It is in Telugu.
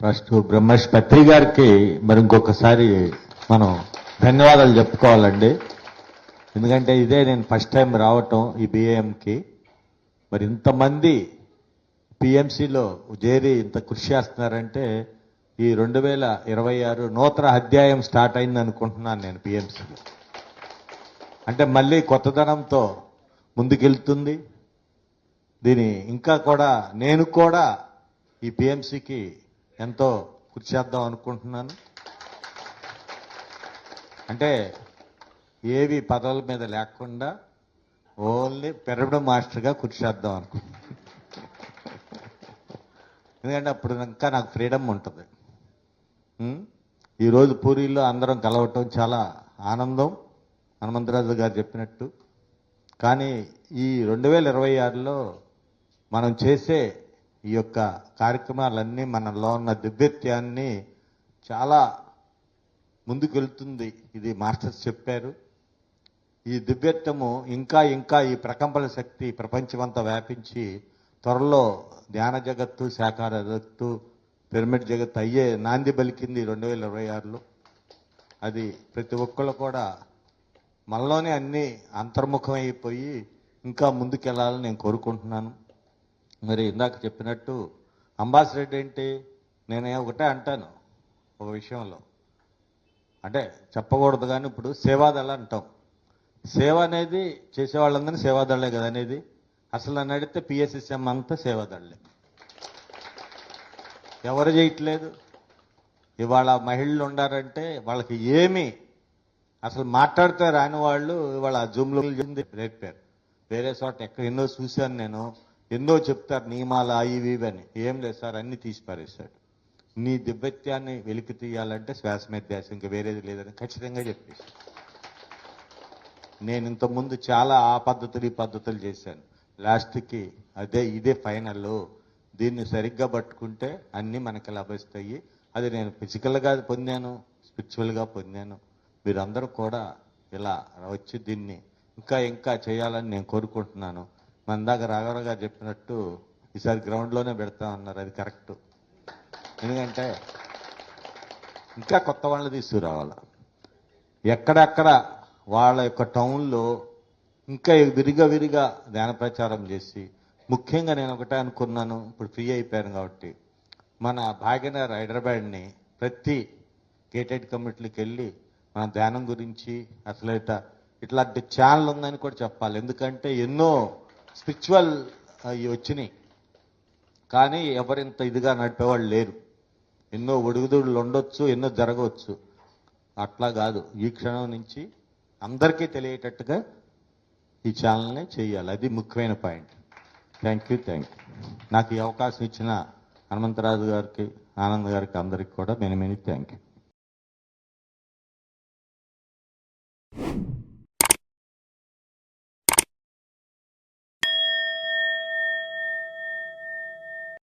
ఫస్ట్ బ్రహ్మేష్ పత్రి గారికి మరి ఇంకొకసారి మనం ధన్యవాదాలు చెప్పుకోవాలండి. ఎందుకంటే ఇదే నేను ఫస్ట్ టైం రావటం ఈ బిఏఎంకి మరి ఇంతమంది పిఎంసిలో చేరి ఇంత కృషి చేస్తున్నారంటే ఈ రెండు వేల ఇరవై ఆరు నూతన అధ్యాయం స్టార్ట్ అయింది అనుకుంటున్నాను నేను పిఎంసీలో అంటే మళ్ళీ కొత్తదనంతో ముందుకెళ్తుంది. దీని ఇంకా కూడా నేను కూడా ఈ పిఎంసికి ఎంతో కృషి చేద్దాం అనుకుంటున్నాను. అంటే ఏవి పదవుల మీద లేకుండా ఓన్లీ పెరగడం మాస్టర్గా కృషి చేద్దాం అనుకుంటున్నాను. ఎందుకంటే అప్పుడు ఇంకా నాకు ఫ్రీడమ్ ఉంటుంది. ఈరోజు పూరిలో అందరం కలవటం చాలా ఆనందం. హనుమంతరాజు గారు చెప్పినట్టు. కానీ ఈ రెండు వేల ఇరవై ఆరులో మనం చేసే ఈ యొక్క కార్యక్రమాలన్నీ మనలో ఉన్న దివ్యత్యాన్ని చాలా ముందుకెళ్తుంది. ఇది మాస్టర్స్ చెప్పారు. ఈ దివ్యత్వము ఇంకా ఇంకా ఈ ప్రకంపన శక్తి ప్రపంచమంతా వ్యాపించి త్వరలో ధ్యాన జగత్తు శాఖార జగత్తు పిరమిడ్ జగత్తు అయ్యే నాంది పలికింది రెండు వేల ఇరవై ఆరులో అది ప్రతి ఒక్కళ్ళు కూడా మనలోనే అన్ని అంతర్ముఖమైపోయి ఇంకా ముందుకెళ్ళాలని నేను కోరుకుంటున్నాను. మరి ఇందాక చెప్పినట్టు అంబాసిడర్ ఏంటి? నేనే ఒకటే అంటాను ఒక విషయంలో. అంటే చెప్పకూడదు కానీ ఇప్పుడు సేవాదళ అంటాం. సేవ అనేది చేసేవాళ్ళందరినీ సేవాదళ్ళే కదా అనేది. అసలు నన్ను అడిగితే పిఎస్ఎస్ఎం అంతా సేవాదళ్ళే ఎవరు చేయట్లేదు? ఇవాళ మహిళలు ఉండారంటే వాళ్ళకి ఏమి అసలు మాట్లాడితే రాని వాళ్ళు ఇవాళ జూమ్లో రేపారు. వేరే చోట ఎక్కడ ఎన్నో చూశాను నేను. ఎందో చెప్తారు నియమాలు అవి ఇవి అని. ఏం లేదు సార్ అన్ని తీసి పారేశాడు. నీ దివ్యత్యాన్ని వెలికి తీయాలంటే శ్వాస మీద ధ్యాస ఇంకా వేరేది లేదని ఖచ్చితంగా చెప్పేసి నేను ఇంతకుముందు చాలా ఆ పద్ధతులు ఈ పద్ధతులు చేశాను. లాస్ట్కి అదే ఇదే ఫైనల్ దీన్ని సరిగ్గా పట్టుకుంటే అన్నీ మనకి లభిస్తాయి. అది నేను ఫిజికల్గా పొందాను స్పిరిచువల్గా పొందాను. మీరందరూ కూడా ఇలా వచ్చి దీన్ని ఇంకా ఇంకా చేయాలని నేను కోరుకుంటున్నాను. మన దాకా రాఘవరావు గారు చెప్పినట్టు ఈసారి గ్రౌండ్లోనే పెడతా ఉన్నారు అది కరెక్ట్. ఎందుకంటే ఇంకా కొత్త వాళ్ళని తీసుకురావాలి. ఎక్కడెక్కడ వాళ్ళ యొక్క టౌన్లో ఇంకా విరిగా విరిగా ధ్యాన ప్రచారం చేసి ముఖ్యంగా నేను ఒకటే అనుకున్నాను ఇప్పుడు ఫ్రీ అయిపోయాను కాబట్టి మన భాగ్యనగర్ హైదరాబాద్ని ప్రతి గేటెడ్ కమిటీలకు వెళ్ళి మన ధ్యానం గురించి అసలు ఇట్లా ఇట్లాంటి ఛానల్ ఉందని కూడా చెప్పాలి. ఎందుకంటే ఎన్నో స్పిరిచువల్ అవి వచ్చినాయి. కానీ ఎవరింత ఇదిగా నడిపేవాళ్ళు లేరు. ఎన్నో ఒడుగుదుడులు ఉండొచ్చు ఎన్నో జరగవచ్చు. అట్లా కాదు. ఈ క్షణం నుంచి అందరికీ తెలియేటట్టుగా ఈ ఛానల్ని చేయాలి. అది ముఖ్యమైన point. Thank you thank you నాకు ఈ అవకాశం ఇచ్చిన హనుమంతరాజు గారికి ఆనంద్ గారికి అందరికి కూడా మెనీ థ్యాంక్ యూ